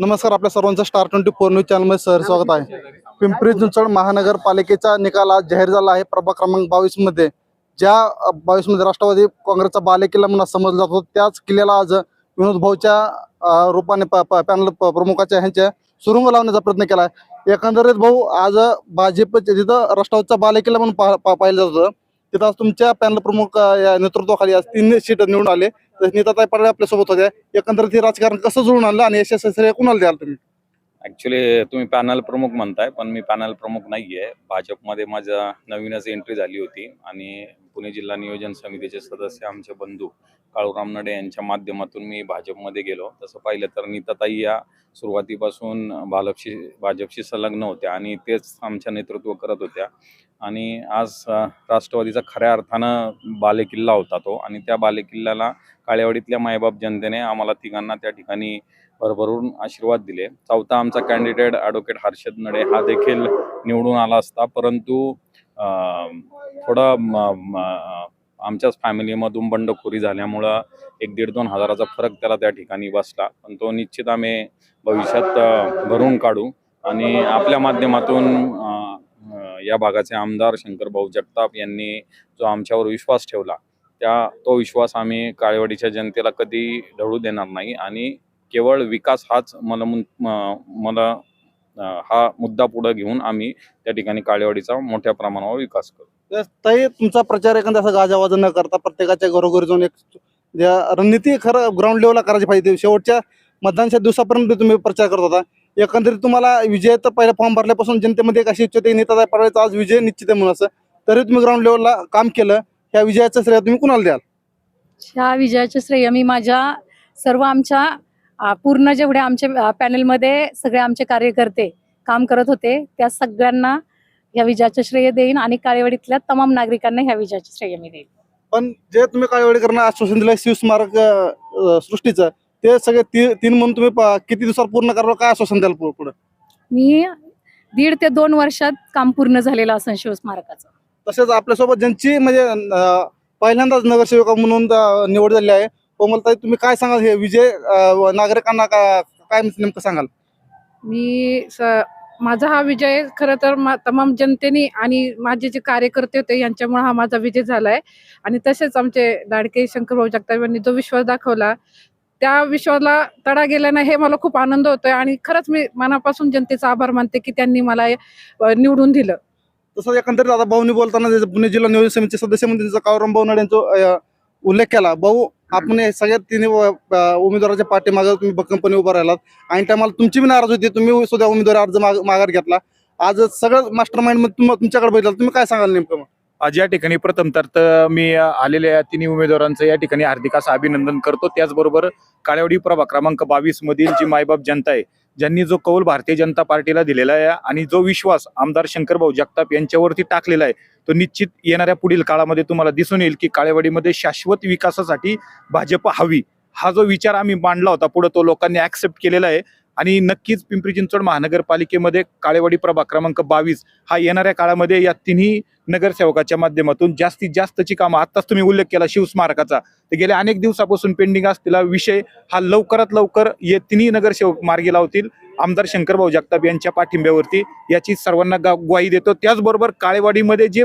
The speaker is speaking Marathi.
नमस्कार आपल्या सर्वांचं स्टार ट्वेंटी फोर न्यूज चॅनलमध्ये सर स्वागत आहे. पिंपरी चिंचवड महानगरपालिकेचा निकाल आज जाहीर झाला आहे. प्रभाग क्रमांक बावीसमध्ये. ज्या बावीसमध्ये राष्ट्रवादी काँग्रेसचा बालेकिल्ला म्हणून समजला जातो त्याच किल्ल्याला आज विनोद भाऊच्या रूपाने पॅनल प्रमुखाच्या ह्यांच्या सुरुंग लावण्याचा प्रयत्न केला आहे. एकंदरीत भाऊ आज भाजपच्या तिथं राष्ट्रवादीचा बालेकिल्ला म्हणून पा- पाहिलं जात तिथं आज तुमच्या पॅनल प्रमुख या नेतृत्वाखाली आज तीन सीट निवडून आले. तर नीताताई पाटील आपल्यासोबत होत्या. एकंदरीत हे राजकारण कसं जुळून आणलं आणि यशस्वी श्रेय कुणाला द्याल तुम्ही? ऍक्च्युली तुम्ही पॅनल प्रमुख म्हणताय पण मी पॅनल प्रमुख नाहीये. भाजपमध्ये माझा नवीनच एंट्री झाली होती आणि पुणे जिल्हा नियोजन समितीचे सदस्य आमचे बंधू काळूराम नडे यांच्या माध्यमातून मी भाजपमध्ये गेलो. तसं पाहिलं तर नीताताई या सुरुवातीपासून भालपशी भाजपशी संलग्न होत्या आणि तेच आमच्या नेतृत्व करत होत्या. आणि आज राष्ट्रवादीचा खऱ्या अर्थानं बालेकिल्ला होता तो आणि त्या बालेकिल्ल्याला काळेवाडीतल्या मायबाप जनतेने आम्हाला तिघांना त्या ठिकाणी भरभरून आशीर्वाद दिले. चौथा आमचा कॅन्डिडेट ॲडव्होकेट हर्षद नडे हा देखील निवडून आला असता. परंतु थोडा थोडं आमच्याच फॅमिलीमधून बंडखोरी झाल्यामुळं एक दीड दोन हजाराचा फरक त्याला त्या ठिकाणी बसला. पण तो निश्चित आम्ही भविष्यात भरून काढू. आणि आपल्या माध्यमातून या भागाचे आमदार शंकरभाऊ जगताप यांनी जो आमच्यावर विश्वास ठेवला त्या तो विश्वास आम्ही काळेवाडीच्या जनतेला कधी ढळू देणार नाही. आणि केवळ विकास हाच मला मला हा मुद्दा पुढे घेऊन आम्ही त्या ठिकाणी काळेवाडीचा मोठ्या प्रमाणावर विकास करू. ताई तुमचा प्रचार एखादा असा गाजावाजा न करता प्रत्येकाच्या घरोघरी जाऊन एक ज्या रणनीती खरं ग्राउंड लेवलला करायची पाहिजे. शेवटच्या मतदानच्या दिवसापर्यंत तुम्ही प्रचार करत होता. एकंदरीत तुम्हाला विजय तर पहिल्या फॉर्म भरल्यापासून जनतेमध्ये एक अशी इच्छा होती नेता पाडवायचा आज विजय निश्चित आहे म्हणून असं. तरी तुम्ही ग्राउंड लेवलला काम केलं. ह्या विजयाचं श्रेय तुम्ही कुणाला द्याल? ह्या विजयाचे श्रेय मी माझ्या सर्व आमच्या पूर्ण जेवढे आमच्या पॅनेलमध्ये सगळे आमचे कार्यकर्ते काम करत होते त्या सगळ्यांना ह्या विजयाचे श्रेय देईन आणि काळेवाडीतल्या तमाम नागरिकांना ह्या विजयाचे श्रेय मी देईन. पण जे तुम्ही काळेवाडीकरांना आश्वासन दिलं शिवस्मारक अं, सृष्टीचं ते सगळे ती- तीन म्हणून तुम्ही प- किती दिवसात पूर्ण करावं काय आश्वासन द्याल पु- पुढं? मी दीड ते दोन वर्षात काम पूर्ण झालेलं असन शिवस्मारकाचं तसेच आपल्यासोबत ज्यांची म्हणजे अं, पहिल्यांदाच नगरसेवक म्हणून अं, निवड झाली आहे कोमलताई तुम्ही काय सांगाल? हे विजय अं, नागरिकांना का- काय नेमकं सांगाल? मी स माझा हा विजय खरं तर तमाम जनतेने आणि माझे जे कार्यकर्ते होते यांच्यामुळे हा माझा विजय झाला आहे आणि तसेच आमचे लाडके शंकरभाऊ जगताप यांनी जो विश्वास दाखवला त्या विश्वाला तडा गेल्यानं हे मला खूप आनंद होतोय आणि खरंच मी मनापासून जनतेचा आभार मानते की त्यांनी मला निवडून दिलं. तसं एकंदरीत आता भाऊनी बोलताना पुणे जिल्हा नियोजन समितीचे सदस्य म्हणून त्यांचा कावराम भाऊ नडे उल्लेख केला. भाऊ आपण हे सगळ्यात तिन्ही उमेदवाराच्या पाठीमागे तुम्ही भक्कमपणे उभा राहिलात. आणि टायमाला तुमची बी नाराज होती. तुम्ही सुद्धा उमेदवारी अर्ज माग- माघार घेतला. आज सगळं मास्टर माइंड तुमच्याकडे बघितलं तुम्ही काय सांगाल नेमकं मग? आज या ठिकाणी प्रथम तर मी आलेल्या या तिन्ही उमेदवारांचं या ठिकाणी हार्दिक असं अभिनंदन करतो. त्याचबरोबर काळेवाडी प्रभा क्रमांक बावीस मधील जी मायबाप जनता आहे ज्यांनी जो कौल भारतीय जनता पार्टीला दिलेला आहे आणि जो विश्वास आमदार शंकरभाऊ जगताप यांच्यावरती टाकलेला आहे तो निश्चित येणाऱ्या पुढील काळामध्ये तुम्हाला दिसून येईल की काळेवाडीमध्ये शाश्वत विकासासाठी भाजप हवी. हा जो विचार आम्ही मांडला होता पुढे तो लोकांनी ऍक्सेप्ट केलेला आहे. आणि नक्कीच पिंपरी चिंचवड महानगरपालिकेमध्ये काळेवाडी प्रभाग क्रमांक बावीस हा येणाऱ्या काळामध्ये या तिन्ही नगरसेवकाच्या माध्यमातून जास्तीत जास्तची कामं. आत्ताच तुम्ही उल्लेख केला शिवस्मारकाचा. तर गेल्या अनेक दिवसापासून पेंडिंग असलेला विषय हा लवकरात लवकर ये तिन्ही नगरसेवक मार्गी लावतील. आमदार शंकरभाऊ जगताप यांच्या पाठिंब्यावरती याची सर्वांना गा- ग्वाही देतो. त्याचबरोबर काळेवाडीमध्ये जे